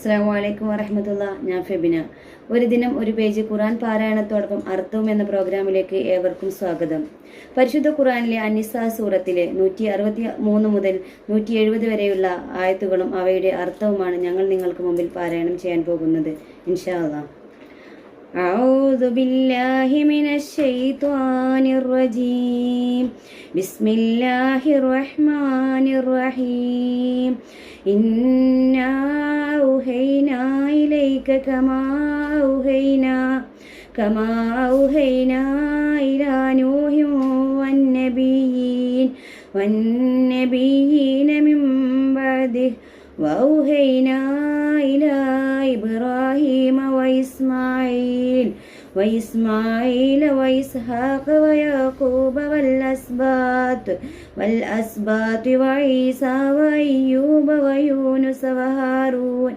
അസ്സാം വലൈക്കും ഞാൻ ഫെബിന. ഒരു ദിനം ഒരു പേജ് ഖുറാൻ പാരായണത്തോടൊപ്പം അർത്ഥവും എന്ന പ്രോഗ്രാമിലേക്ക് ഏവർക്കും സ്വാഗതം. പരിശുദ്ധ ഖുറാനിലെ അനിസ സൂറത്തിലെ നൂറ്റി അറുപത്തി മൂന്ന് മുതൽ നൂറ്റി എഴുപത് വരെയുള്ള ആയത്തുകളും അവയുടെ അർത്ഥവുമാണ് ഞങ്ങൾ നിങ്ങൾക്ക് മുമ്പിൽ പാരായണം ചെയ്യാൻ പോകുന്നത്. ഇൻഷാ അള്ളാ. أعوذ بالله من الشيطان الرجيم بسم الله الرحمن الرحيم إنا أوهينا إليك كما أوهينا كما أوهينا إلى نوح والنبيين والنبيين من بعده وأوهينا إلى إبراهيم وإسماعيل وإسماعيل وإسحاق ويعقوب والأسباط والأسباط وعيسى وأيوب ويونس وهارون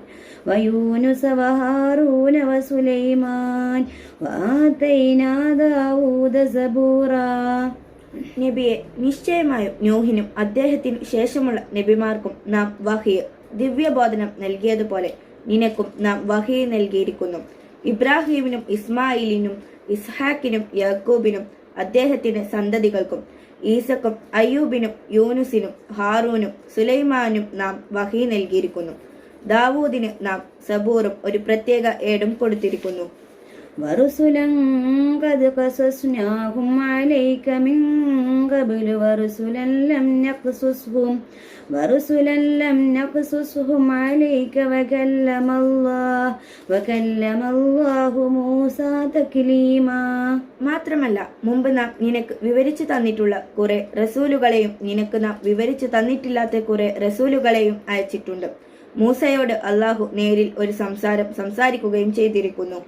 ويونس وهارون وسليمان وآتينا داود زبورا നബിയെ നിശ്ചയമായും നോഹിനും അദ്ദേഹത്തിന് ശേഷമുള്ള നബിമാർക്കും നാം വഹിയ ദിവ്യബോധനം നൽകിയതുപോലെ നിനക്കും നാം വഹി നൽകിയിരിക്കുന്നു. ഇബ്രാഹീമിനും ഇസ്മായിലിനും ഇസ്ഹാക്കിനും യാക്കൂബിനും അദ്ദേഹത്തിന് സന്തതികൾക്കും ഈസക്കും അയ്യൂബിനും യൂനുസിനും ഹാറൂനും സുലൈമാനും നാം വഹി നൽകിയിരിക്കുന്നു. ദാവൂദിന് നാം സബൂറും ഒരു പ്രത്യേക ഏടും കൊടുത്തിരിക്കുന്നു. ورسلا قد قصصناهم عليك من قبل ورسلا لم نقصصهم ورسلا لم نقصصهم عليك وكلم الله وكلم الله موسى تكليما മാത്രമല്ല മുമ്പ് നാം നിനക്ക് വിവരിച്ചു തന്നിട്ടുള്ള കുറെ റസൂലുകളെയും നിനക്ക് നാം വിവരിച്ചു തന്നിട്ടില്ലാത്ത കുറെ റസൂലുകളെയും അയച്ചിട്ടുണ്ട് മൂസയോട് അള്ളാഹു നേരിൽ ഒരു സംസാരം സംസാരിക്കുകയും ചെയ്തിരിക്കുന്നു.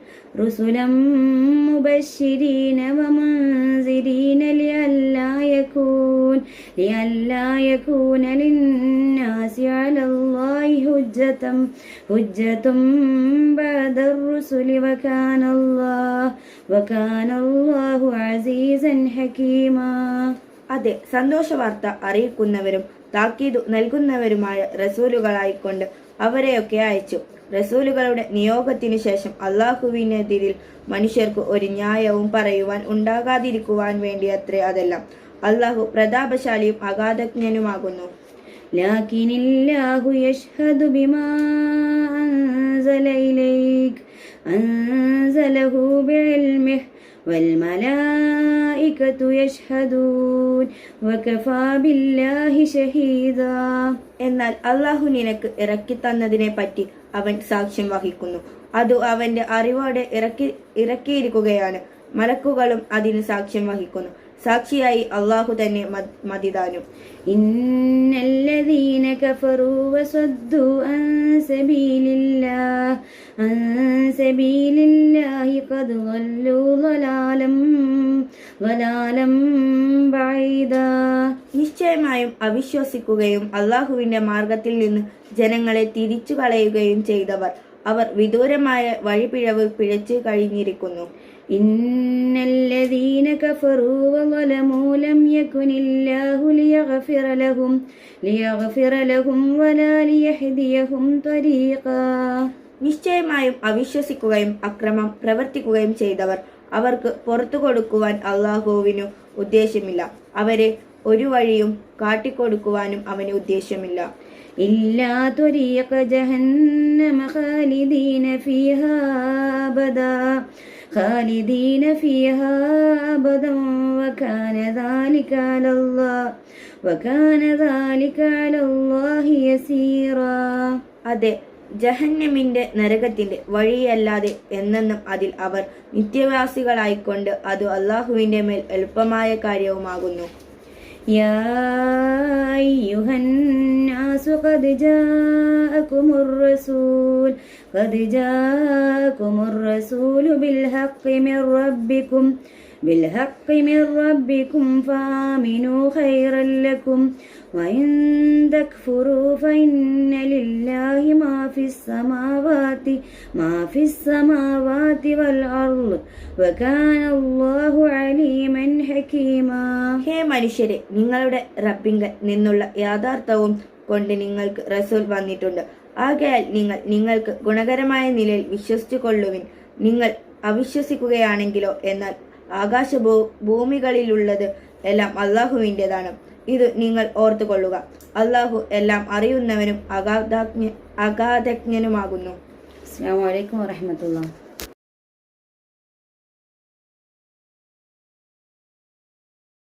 അതെ സന്തോഷ വാർത്ത അറിയിക്കുന്നവരും താക്കീതു നൽകുന്നവരുമായ റസൂലുകളായിക്കൊണ്ട് അവരെയൊക്കെ അയച്ചു റസൂലുകളുടെ നിയോഗത്തിനു ശേഷം അള്ളാഹുവിനെതിരിൽ മനുഷ്യർക്ക് ഒരു ന്യായവും പറയുവാൻ ഉണ്ടാകാതിരിക്കുവാൻ വേണ്ടി അത്രേ അതെല്ലാം അള്ളാഹു പ്രതാപശാലിയും അഗാധജ്ഞനുമാകുന്നു لكن الله يشهد بما أنزل إليك أنزله بعلمه والملائكة يشهدون وكفى بالله شهيدا എന്നാൽ അള്ളാഹു നിനക്ക് ഇറക്കി തന്നതിനെ പറ്റി അവൻ സാക്ഷ്യം വഹിക്കുന്നു അത് അവന്റെ അറിവോടെ ഇറക്കി ഇറക്കിയിരിക്കുകയാണ് മലക്കുകളും അതിന് സാക്ഷ്യം വഹിക്കുന്നു സാക്ഷിയായി അള്ളാഹു തന്നെ മ- മതിദാനും إن الذين كفروا وصدوا عن سبيل الله عن سبيل നിശ്ചയമായും അവിശ്വസിക്കുകയും അള്ളാഹുവിന്റെ മാർഗത്തിൽ നിന്ന് ജനങ്ങളെ തിരിച്ചു കളയുകയും ചെയ്തവർ. അവർ വിദൂരമായ വഴിപിഴവ് പിഴച്ചു കഴിഞ്ഞിരിക്കുന്നു. ഇന്നല്ലദീന കഫറൂ ലിയഗ്ഫിറ ലഹും ലിയഗ്ഫിറ ലഹും വലാ ലിയഹ്ദിയഹും നിശ്ചയമായും അവിശ്വസിക്കുകയും അക്രമം പ്രവർത്തിക്കുകയും ചെയ്തവർ. അവർക്ക് പുറത്തു കൊടുക്കുവാൻ അള്ളാഹുവിനു ഉദ്ദേശമില്ല അവരെ ഒരു വഴിയും കാട്ടിക്കൊടുക്കുവാനും അവന് ഉദ്ദേശമില്ല إلا طريق جهنم خالدين فيها أبدا خالدين فيها أبدا وكان ذلك على الله وكان ذلك على الله يسيرا അതെ ജഹന്നമിന്റെ നരകത്തിന്റെ വഴിയല്ലാതെ എന്നെന്നും അതിൽ അവർ നിത്യവാസികളായിക്കൊണ്ട് അത് അള്ളാഹുവിന്റെ മേൽ എളുപ്പമായ കാര്യവുമാകുന്നു. يا أيها الناس قد جاءكم الرسول قد جاءكم الرسول بالحق من ربكم بالحق من ربكم فآمنوا خيرا لكم وإن تكفروا فإن لله ما في السماوات ما في السماوات والأرض وكان الله عليما حكيما ഹേ മനുഷ്യരെ നിങ്ങളുടെ റബ്ബിങ്കൽ നിന്നുള്ള യാഥാർത്ഥവും കൊണ്ട് നിങ്ങൾക്ക് റസൂൽ വന്നിട്ടുണ്ട് ആകയാൽ നിങ്ങൾ നിങ്ങൾക്ക് ഗുണകരമായ നിലയിൽ വിശ്വസിച്ചു കൊള്ളുവിൻ നിങ്ങൾ അവിശ്വസിക്കുകയാണെങ്കിലോ എന്നാൽ ആകാശ ഭൂമികളിലുള്ളത് എല്ലാം അള്ളാഹുവിന്റെതാണ്. ഇത് നിങ്ങൾ ഓർത്തുകൊള്ളുക. അള്ളാഹു എല്ലാം അറിയുന്നവനും അഗാധജ്ഞ അഗാധജ്ഞനുമാകുന്നു അസ്സാം വലൈക്കും വാഹമത്തുള്ള